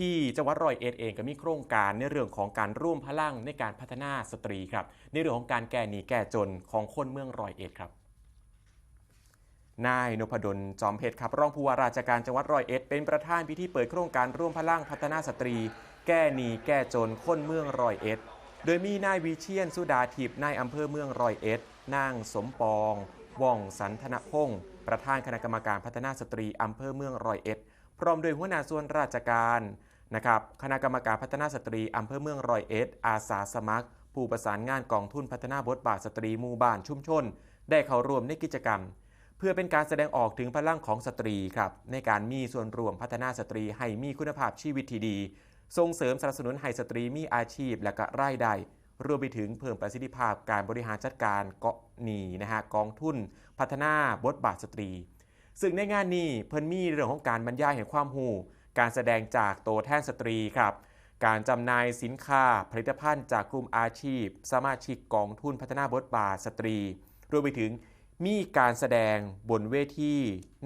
ที่จังหวัดร้อยเอ็ดเองก็มีโครงการในเรื่องของการร่วมพลังในการพัฒนาสตรีครับในเรื่องของการแก้หนี้แก้จนของคนเมืองร้อยเอ็ดครับนายนพดลจอมเพชรครับรองผู้ว่าราชการจังหวัดร้อยเอ็ดเป็นประธานพิธีเปิดโครงการร่วมพลังพัฒนาสตรี แก้หนี้แก้จนคนเมืองร้อยเอ็ดโดยมีนายวิเชียนสุดาทิพย์นายอำเภอเมืองร้อยเอ็ดนางสมปองว่องสันธนพงศ์ประธานคณะกรรมการพัฒนาสตรีอำเภอเมืองร้อยเอ็ด พร้อมโดยหัวหน้าส่วนราชการนะครับคณะกรรมการพัฒนาสตรีอำเภอเมืองรอยเอ็ดอาสาสมัคร ผู้ประสานงานกองทุนพัฒนาบทบาทสตรีหมู่บ้านชุมชน ได้เข้าร่วมในกิจกรรม เพื่อเป็นการแสดงออกถึงพลังของสตรีครับในการมีส่วนร่วมพัฒนาสตรีให้มีคุณภาพชีวิตที่ดี ส่งเสริมสนับสนุนให้สตรีมีอาชีพและก็รายได้รวมไปถึงเพิ่มประสิทธิภาพการบริหารจัดการเกาะหนีนะฮะกองทุน พัฒนาบทบาทสตรี ซึ่งในงานนี้เพิ่นมีเรื่องของการบรรยายแห่งความหูการแสดงจากตัวแทนสตรีครับ การจำหน่ายสินค้าผลิตภัณฑ์จากกลุ่มอาชีพ สมาชิกกองทุนพัฒนาบทบาทสตรี รวมไปถึงมีการแสดงบนเวที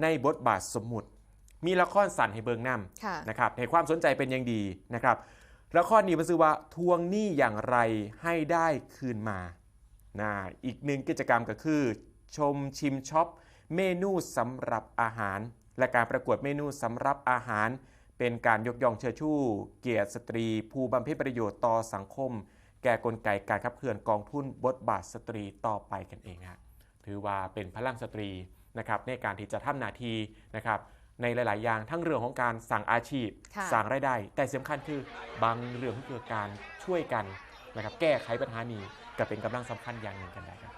ในบทบาทสมมุติ มีละครสั่นให้เบิงนำค่ะนะครับให้ความสนใจเป็นอย่างดีนะครับละครนี้มันชื่อว่าทวงหนี้อย่างไรให้ได้คืนมานะอีกหนึ่งกิจกรรมก็คือ ชมชิมช็อป เมนูสำหรับอาหาร และการประกวดเมนูสำหรับอาหาร เป็นการยกย่องเชิดชูเกียรติสตรี ผู้บำเพ็ญประโยชน์ต่อสังคม แก่กลไกการขับเคลื่อนกองทุนบทบาทสตรีต่อไปกันเองฮะถือว่าเป็นพลังสตรีนะครับในการที่จะทำหน้าที่นะครับในหลาย ๆ อย่างทั้งเรื่องของการสั่งอาชีพค่ะสั่งรายได้ แต่สำคัญคือบางเรื่องก็คือการช่วยกันนะครับแก้ไขปัญหานี้ก็เป็นกำลังสำคัญอย่างหนึ่งกันได้ครับ